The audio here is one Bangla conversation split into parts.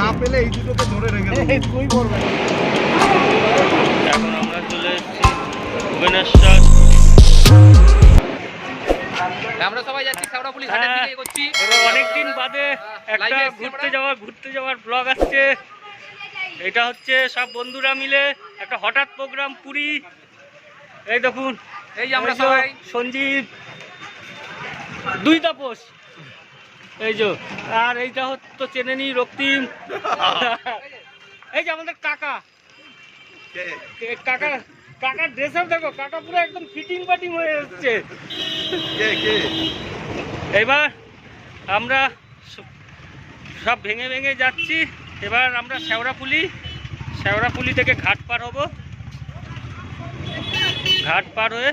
না পেলে এই দুটোকে ধরে রেখে দেবো। তুই করবে এখন আমরা চলে এসেছি ভুবনেশ্বর। আমরা সবাই যাচ্ছি শেওড়াফুলি ঘাটের হ্যাঁ, দিকে এগোচ্ছি। এবার অনেকদিন বাদে একটা ঘুরতে ঘুরতে যাওয়ার ব্লগ আসছে। এটা হচ্ছে সব বন্ধুরা মিলে একটা হঠাৎ প্রোগ্রাম পুরী। এই দেখুন এই যে আমরা সবাই। সঞ্জীব দুই তাপস। এই যে আর এইটা হচ্ছে চেনেনি রক্তিম। এই যে আমাদের কাকা। কাকা কাকার ড্রেস আপ দেখো কাকা পুরো একদম ফিটিং পাটিং হয়ে কে এবার আমরা সব ভেঙে ভেঙে যাচ্ছি। এবার আমরা শেওড়াপুলি শেওড়াপুলি থেকে ঘাট পার হব। ঘাট পার হয়ে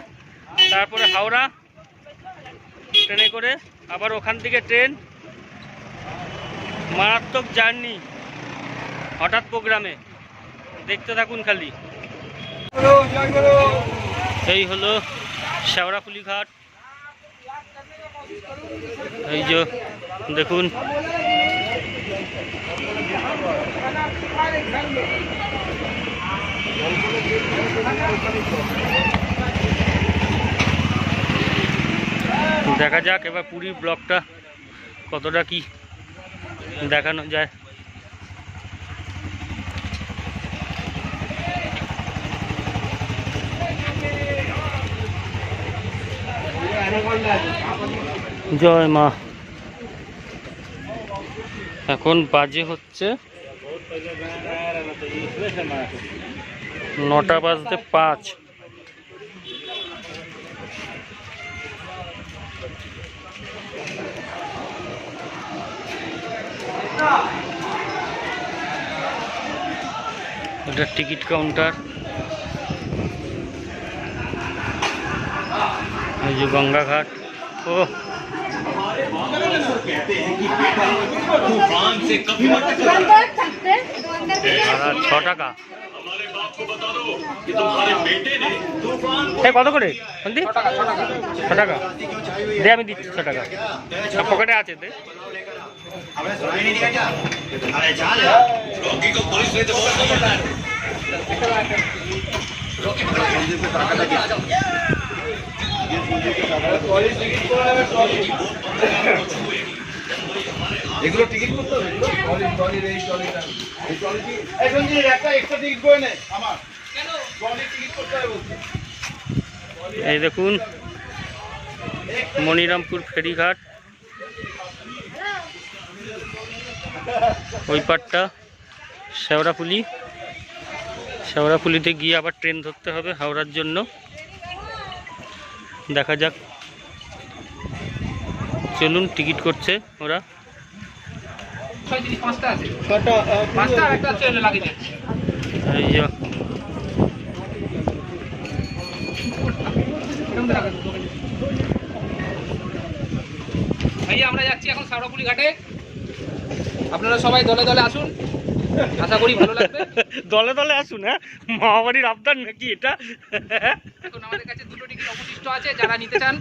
তারপরে হাওড়া। ট্রেনে করে আবার ওখান থেকে ট্রেন। মারাত্মক জার্নি হঠাৎ প্রোগ্রামে। দেখতে থাকুন খালি। এই হলো শেওড়াপুলি ঘাট এই যে, দেখুন। দেখা যাক এবার পুরীর ব্লকটা কতটা কি দেখানো যায়। জয় মা। এখন বাজে হচ্ছে নটা বাজতে পাঁচ। এটা টিকিট কাউন্টার। এই যে গঙ্গাঘাট। ও ছ টাকা। কত করে? ছ টাকা দে, আমি দিচ্ছি ছ টাকা। পকেটে আছে, দে। এগুলো টিকিট করতে হবে? এগুলো? ট্রলি এই ট্রলিটা এই ট্রলিটি এই সঞ্জীব একটা এক্সট্রা টিকিট করে নে আমার। ট্রলির টিকিট করতে হবে বলছি। এই দেখুন মনিরামপুর ফেরিঘাট। ওই পাটটা শেওড়াফুলি। শেওড়াফুলিতে গিয়ে আবার ট্রেন ধরতে হবে হাওড়ার জন্য। দেখা যাক। চলুন টিকিট করছে ওরা। আমরা যাচ্ছি এখন শেওড়াফুলি ঘাটে। আপনারা সবাই দলে দলে আসুন। আশা করি ভালো লাগবে। দলে দলে আসুন হ্যাঁ? মামাবাড়ির আবদার নাকি এটা? এখন আমাদের কাছে দুটো টিকিট অবশিষ্ট আছে যারা নিতে চান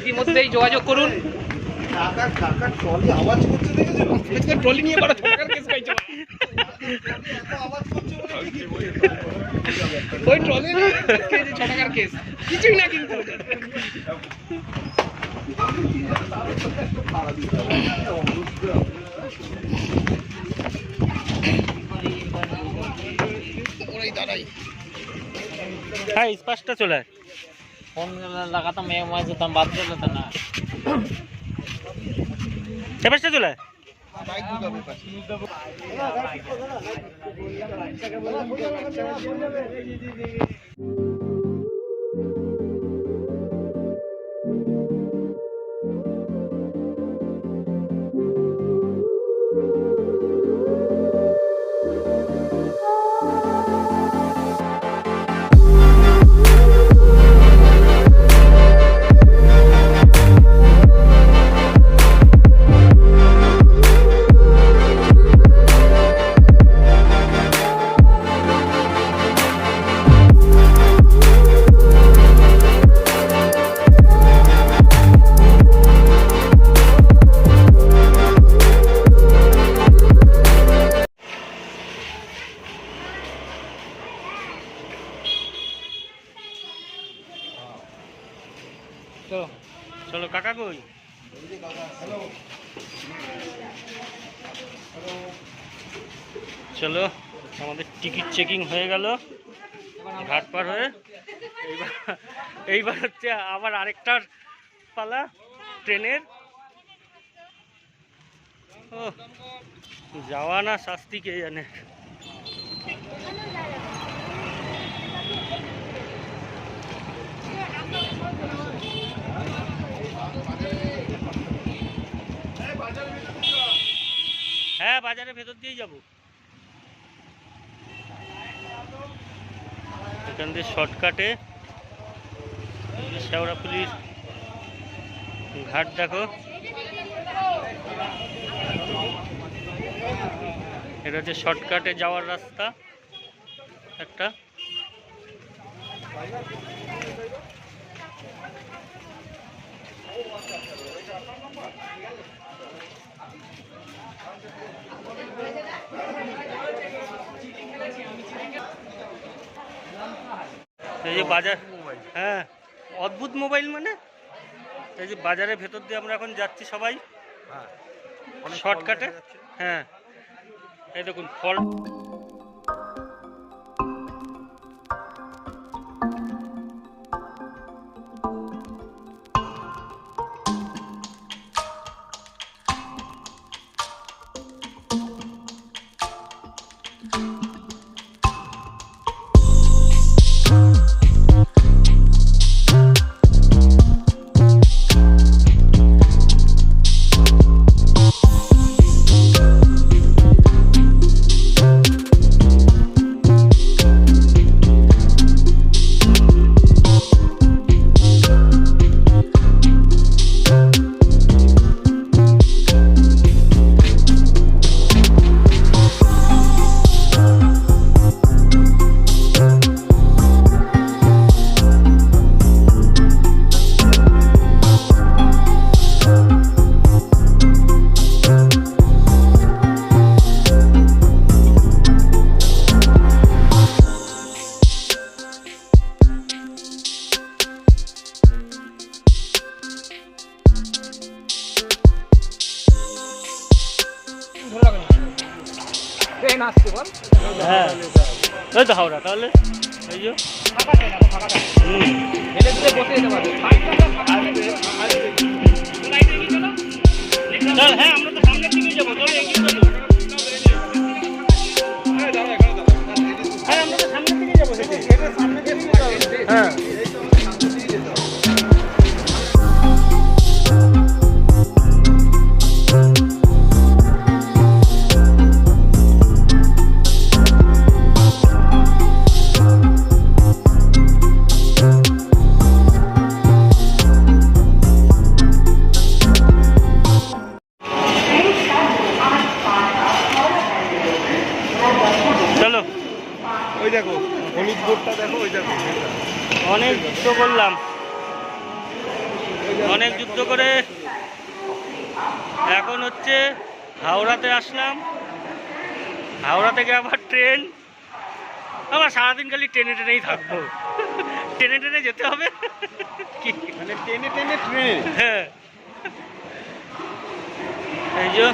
ইতিমধ্যেই যোগাযোগ করুন। কাকা কাকা ট্রলি নিয়ে বড় কেস ওই ট্রলি কিছুই না কিন্তু। হ্যাঁ স্পাসটা চলে ফোন লাগাতাম মেয়ে মাঝে যেতাম বাদ চলে না এ পাশটা চলে। বাইক চলো, আমাদের টিকিট চেকিং হয়ে গেল। ঘাট পার হয়ে। এইবার এইবার হচ্ছে আবার আরেকটার পালা ট্রেনের। ও, যাওয়া না শাস্তি কে জানে। হ্যাঁ বাজারের ভেতর দিয়েই যাব। এখান দিয়ে শর্টকাটে শেওড়াফুলির ঘাট দেখো। এটা হচ্ছে শর্টকাটে যাওয়ার রাস্তা একটা। এই যে বাজার হ্যাঁ অদ্ভুত মোবাইল মানে? এই যে বাজারের ভেতর দিয়ে আমরা এখন যাচ্ছি সবাই। শর্টকাটে হ্যাঁ। এই দেখুন ফল। অনেক যুদ্ধ করলাম। অনেক যুদ্ধ করে এখন হচ্ছে হাওড়াতে আসলাম। হাওড়া থেকে আবার ট্রেন। আমরা সারাদিন খালি ট্রেনে ট্রেনেই থাকব। ট্রেনে ট্রেনে যেতে হবে। মানে টেনে টেনে ট্রেনে। হ্যাঁ। এই যে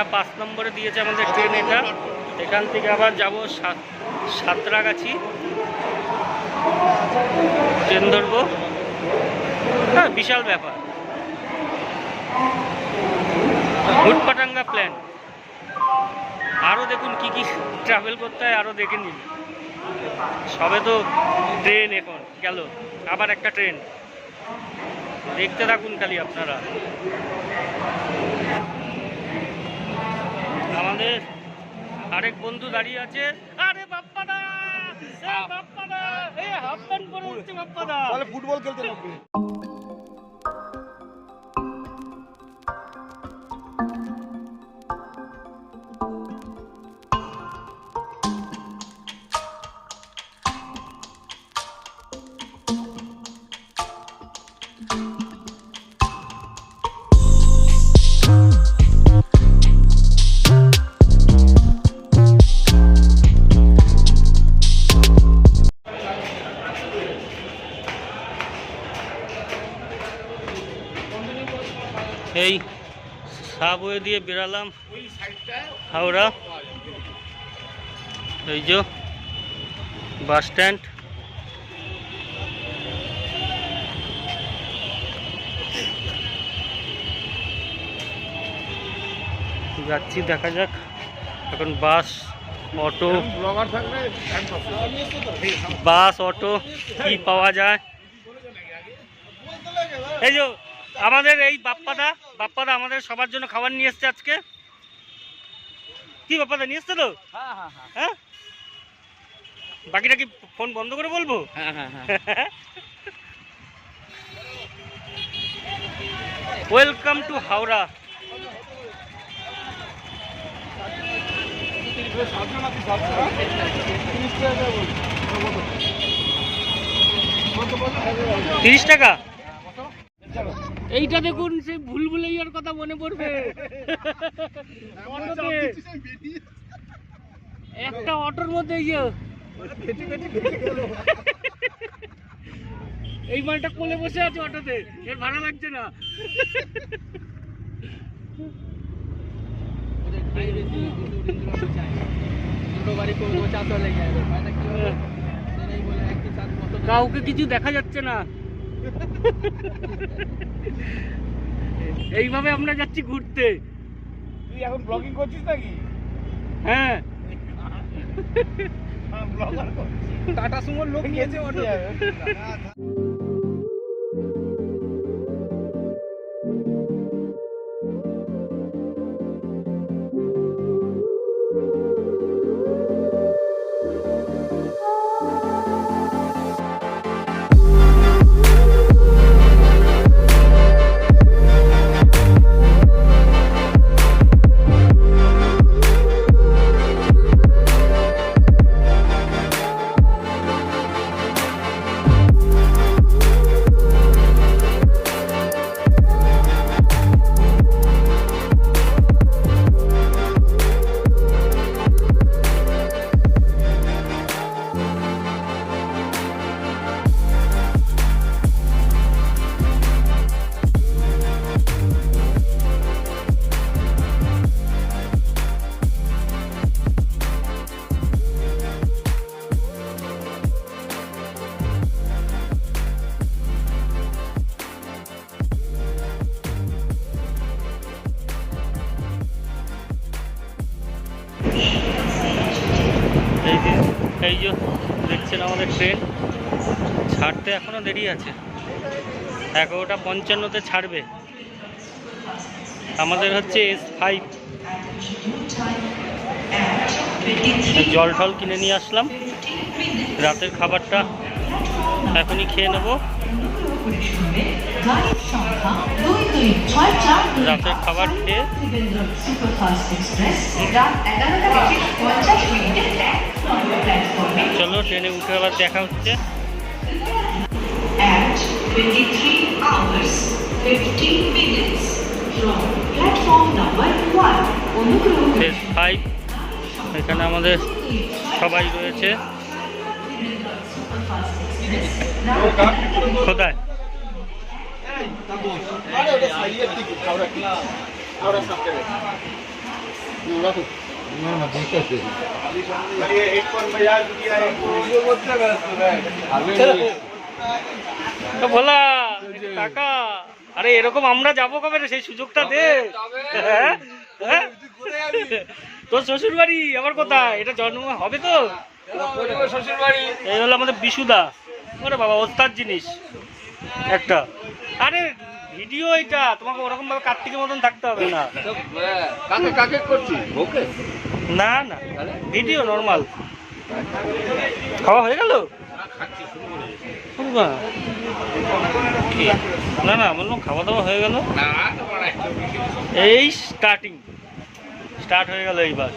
হাওড়া পাঁচ নম্বরে দিয়েছে আমাদের ট্রেন এটা। এখান থেকে আবার যাব সাঁতরাগাছি। ট্রেন ধরবো হ্যাঁ বিশাল ব্যাপার। হুটপাটাঙ্গা প্ল্যান আরও দেখুন কি কি ট্রাভেল করতে হয় আরও দেখে নিন। সবে তো ট্রেন এখন গেল। আবার একটা ট্রেন দেখতে থাকুন খালি আপনারা। আমাদের আরেক বন্ধু দাঁড়িয়ে আছে। আরে বাপ্পাদা! বাপ্পাদা! এ হাফ প্যান্ট পরে উঠছে বাপ্পাদা! তাহলে ফুটবল খেলতে লাগবে thank you দিয়ে বেরালাম হাওড়া। এই যে বাস স্ট্যান্ড। যাচ্ছি দেখা যাক। এখন বাস অটো। বাস অটো কি পাওয়া যায়? এই যে আমাদের এই বাপ্পাদা বাপ্পাদা আমাদের সবার জন্য খাবার নিয়ে এসছে আজকে? কি বাপ্পাদা নিয়ে এসছে তো? হ্যাঁ হ্যাঁ হ্যাঁ। হ্যাঁ? বাকিটা কি ফোন বন্ধ করে বলব? Welcome to Howrah. তিরিশ টাকা? এইটা দেখুন সেই ভুল ভুলাইয়ার কথা মনে পড়বে। একটা অটোর মধ্যে এই এই মালটা কোলে বসে আছে অটোতে। এর ভাড়া লাগছে না। মানে কাউকে কিছু দেখা যাচ্ছে না। এইভাবে আমরা যাচ্ছি ঘুরতে। তুই এখন ব্লগিং করছিস নাকি? হ্যাঁ। ব্লগার টাটা সুমোর লোক নিয়েছে অটো দেরি আছে। এগারোটা পঞ্চান্নতে ছাড়বে। আমাদের হচ্ছে এস ফাইভ জল টল কিনে নিয়ে আসলাম। রাতের খাবারটা এখনই খেয়ে নেব। রাতের খাবার খেয়ে চলো ট্রেনে উঠে আবার দেখা হচ্ছে। 23 hours 15 minutes from platform number 1 অনুগ্রহ করে এস ফাইভ এখানে আমাদের সবাই রয়েছে সুপারফাস্ট এক্সপ্রেস রাত কোথায় আরে ওটা সাইয়ের দিকে খাওয়া কি খাওয়া সামনে রাখো না না দেখতে ये हेडफोन में यार दिया है वीडियो मत कर তো ভোলা কাকা আরে এরকম আমরা যাব কবে রে? সেই সুযোগটা দে। হ্যাঁ? হ্যাঁ? তোর শ্বশুর বাড়ি আমার কোথায়? এটা জন্ম হবে তো? শ্বশুর বাড়ি এই হলো আমাদের বিশুদা। ওরে বাবা ওস্তাদ জিনিস। একটা। আরে ভিডিও এটা। তোমাকে ওরকম ভাবে কার্তিকের মতন থাকতে হবে না। কাকে কাকে করছি? ওকে না না। Video normal. খাওয়া হয়ে গেল? কর। কি? না না বললাম খাওয়া দাওয়া হয়ে গেল এই স্টার্টিং স্টার্ট হয়ে গেল এইবার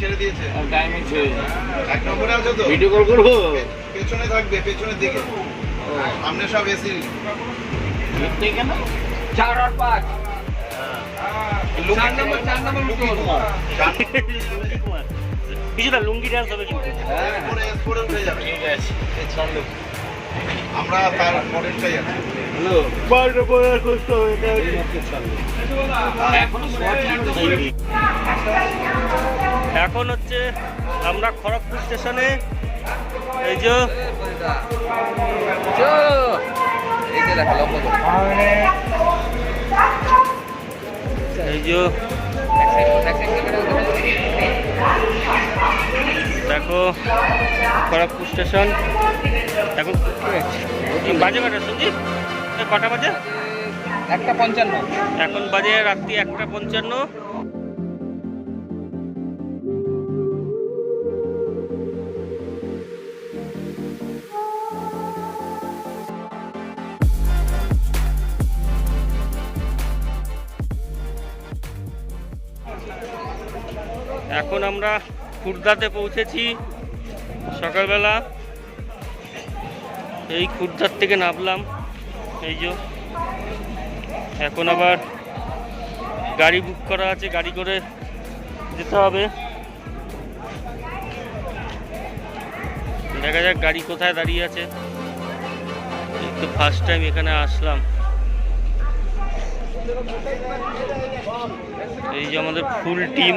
ছেড়ে হ্যাঁ দিয়েছে টাইমে ছেড়ে এক নম্বরে আছো তো। ভিডিও কল করব? পেছনে থাকবে পেছনের দিকে। সামনে সব এসি কেন? চার আর পাঁচ। চার নম্বর চার নম্বর উত্তর কিছুটা লুঙ্গি ডান্স হবে কিন্তু। চলো আমরা তার এখনও এখন হচ্ছে আমরা খড়গপুর স্টেশনে এই যে এই যে দেখা খড়গপুর স্টেশন। এখন বাজে কটা সঞ্জীব? কটা বাজে? একটা পঞ্চান্ন। এখন বাজে রাত্রি একটা পঞ্চান্ন। এখন আমরা খুর্দাতে পৌঁছেছি সকালবেলা। এই খুর্দার থেকে নামলাম, এই যে। এখন আবার গাড়ি বুক করা আছে, গাড়ি করে যেতে হবে। দেখা যাক গাড়ি কোথায় দাঁড়িয়ে আছে। তো ফার্স্ট টাইম এখানে আসলাম। এই যে আমাদের ফুল টিম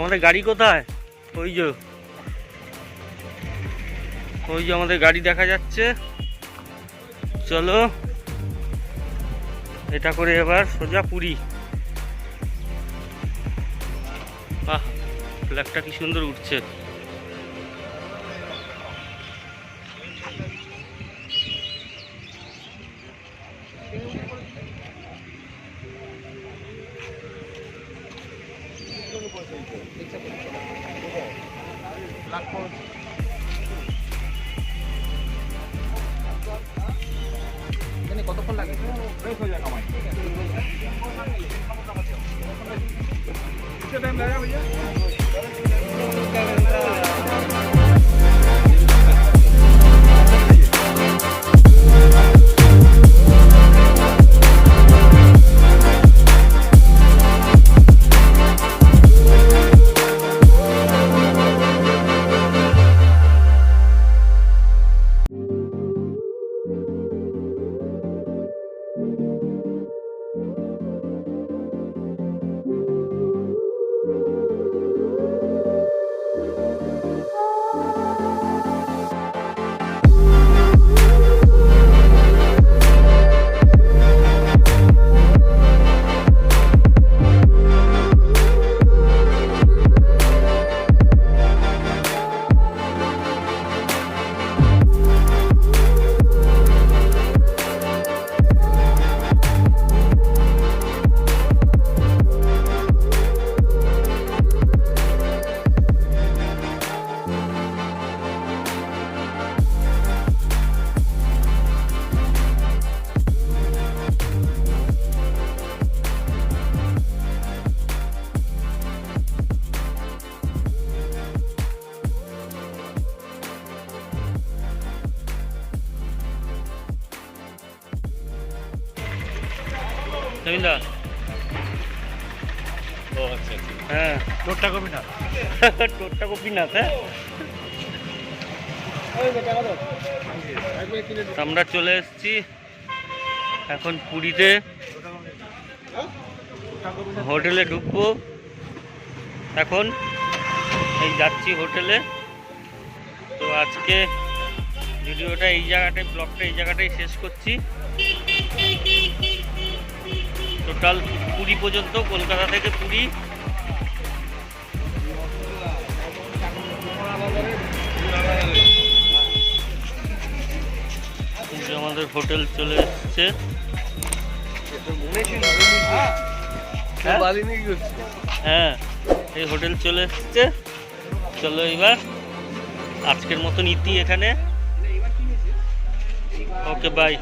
আমাদের গাড়ি কোথায়? ওই যে। ওই যে আমাদের গাড়ি দেখা যাচ্ছে। চলো। এটা করে এবার সোজা পুরী। বাহ ফ্ল্যাগটা কি সুন্দর উঠছে। এখানে হ্যাঁ? আমরা চলে এসেছি এখন পুরীতে। হোটেলে ঢুকবো। এখন এই যাচ্ছি হোটেলে। তো আজকে ভিডিওটা এই জায়গাটায় ব্লগটা এই জায়গাটাই শেষ করছি। টোটাল পুরী পর্যন্ত, কলকাতা থেকে পুরী। যে আমাদের হোটেল চলে এসছে। হ্যাঁ? হ্যাঁ এই হোটেল চলে এসছে। চলো এবার, আজকের মতন ইতি এখানে। Okay bye